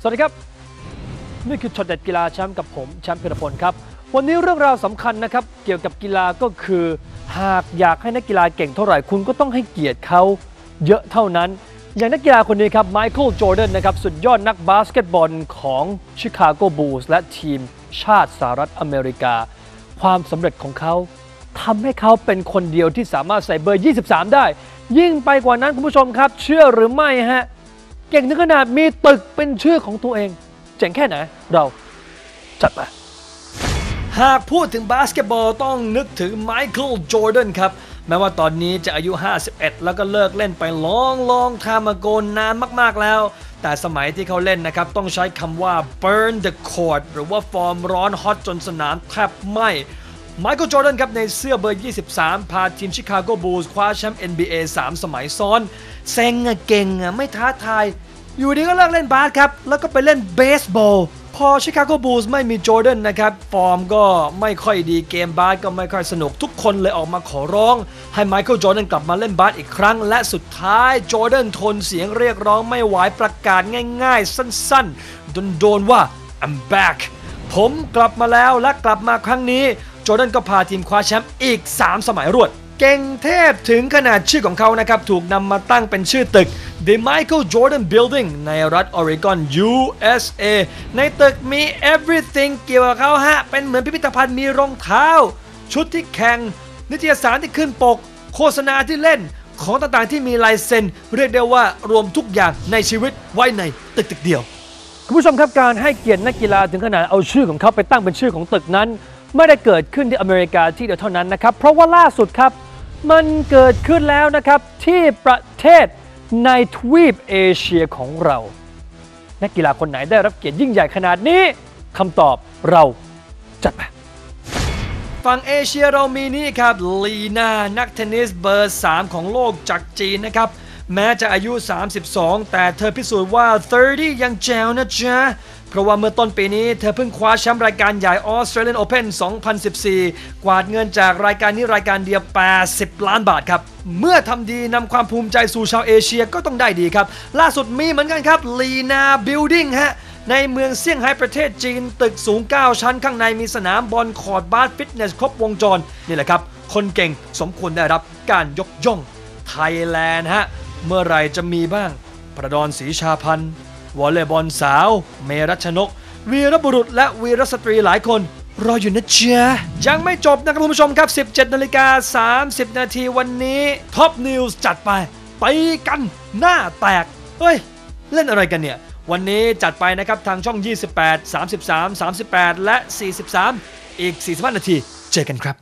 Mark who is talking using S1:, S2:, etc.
S1: สวัสดีครับ นี่คือช็อตเด็ดกีฬาแชมป์กับผมแชมป์พิรพลครับ วันนี้เรื่องราวสำคัญนะครับ เกี่ยวกับกีฬาก็คือ หากอยากให้นักกีฬาเก่งเท่าไหร่คุณก็ต้องให้เกียรติเขาเยอะเท่านั้น อย่างนักกีฬาคนนี้ครับไมเคิลจอร์แดนนะครับสุดยอดนักบาสเกตบอลของชิคาโกบูลส์และทีมชาติสหรัฐอเมริกา ความสำเร็จของเขาทำให้เขาเป็นคนเดียวที่สามารถใส่เบอร์ 23 ได้ ยิ่งไปกว่านั้นคุณผู้ชมครับ เชื่อหรือไม่ฮะ เก่งถึงขนาดมีตึกเป็นชื่อของตัวเอง เจ๋งแค่ไหน เราจัดมาหากพูดถึงบาสเกตบอลต้องนึกถึงไมเคิลจอร์แดนครับ แม้ว่าตอนนี้จะอายุ 51 แล้วก็เลิกเล่นไปลองลองทามโกนนานมาก ๆ แล้ว แต่สมัยที่เขาเล่นนะครับ ต้องใช้คำว่า burn the court หรือว่าฟอร์มร้อนฮอตจนสนามแทบไหม้ ไมเคิลจอร์แดนครับในเสื้อเบอร์ 23 พาทีมชิคาโกบูลส์คว้าแชมป์ NBA 3 สมัยซ้อนเซ็งอะเก่งอะไม่ท้าทาย อยู่ดีก็เลิกเล่นบาสครับ แล้วก็ไปเล่นเบสบอลพอชิคาโกบูลส์ไม่มีจอร์แดนนะครับ ฟอร์มก็ไม่ค่อยดีเกมบาสก็ไม่ค่อยสนุกทุกคนเลยออกมาขอร้อง ให้ไมเคิลจอร์แดนกลับมาเล่นบาสอีกครั้ง และสุดท้ายจอร์แดนทนเสียงเรียกร้องไม่ไหวประกาศง่ายๆ สั้นๆโดนๆว่า I'm back ผมกลับมาแล้วและกลับมาครั้งนี้ จอร์แดนก็พาทีมคว้าแชมป์อีก 3 สมัยรวด เก่งเทพถึงขนาดชื่อของเขานะครับ ถูกนำมาตั้งเป็นชื่อตึก The Michael Jordan Building ในรัฐออริกอน USA ในตึกมี everything เกี่ยวกับเขาฮะ เป็นเหมือนพิพิธภัณฑ์มีรองเท้า ชุดที่แข่ง นิตยสารที่ขึ้นปก โฆษณาที่เล่นของต่างๆที่มีลายเซ็น เรียกได้ว่ารวมทุกอย่างในชีวิตไว้ในตึกตึกเดียว คุณผู้ชมครับการให้เกียรตินักกีฬาถึงขนาดเอาชื่อของเขาไปตั้งเป็นชื่อของตึกนั้น ไม่ได้เกิดขึ้นที่อเมริกาที่เดียวเท่านั้นนะครับ เพราะว่าล่าสุดครับ มันเกิดขึ้นแล้วนะครับที่ประเทศในทวีปเอเชียของเรา นักกีฬาคนไหนได้รับเกียรติยิ่งใหญ่ขนาดนี้คำตอบเราจัดไปฝั่งเอเชียเรามีนี่ครับลีนานักเทนนิสเบอร์ 3 ของโลกจากจีนนะครับ แม้จะอายุ 32 แต่เธอพิสูจน์ว่า 30 ยังแจ๋วนะจ๊ะ เพราะว่าเมื่อต้นปีนี้เธอเพิ่งคว้าแชมป์รายการใหญ่ Australian Open 2014 กวาดเงินจากรายการนี้รายการเดียว 80 ล้านบาทครับ เมื่อทำดีนำความภูมิใจสู่ชาวเอเชียก็ต้องได้ดีครับ ล่าสุดมีเหมือนกันครับลีนาบิลดิ้งฮะในเมืองเซี่ยงไฮ้ประเทศจีน ตึกสูง 9 ชั้นข้างในมีสนามบอลคอร์ดบาสฟิตเนสครบวงจร นี่แหละครับ คนเก่งสมควรได้รับการยกย่องไทยแลนด์ฮะเมื่อไหรจะมีบ้าง ประดอนศรีชาพันธ์ วอลเลย์บอลสาว เมรัชนก วีรบุรุษและวีรสตรีหลายคนรออยู่นะเจ๊ะยังไม่จบนะครับคุณผู้ชมครับ 17นาฬิกา30 นาทีวันนี้ท็อปนิวส์จัดไปไปกันหน้าแตก เฮ้ย เล่นอะไรกันเนี่ย วันนี้จัดไปนะครับทางช่อง 28 33 38 และ 43 อีก 45 นาที เจอกันครับ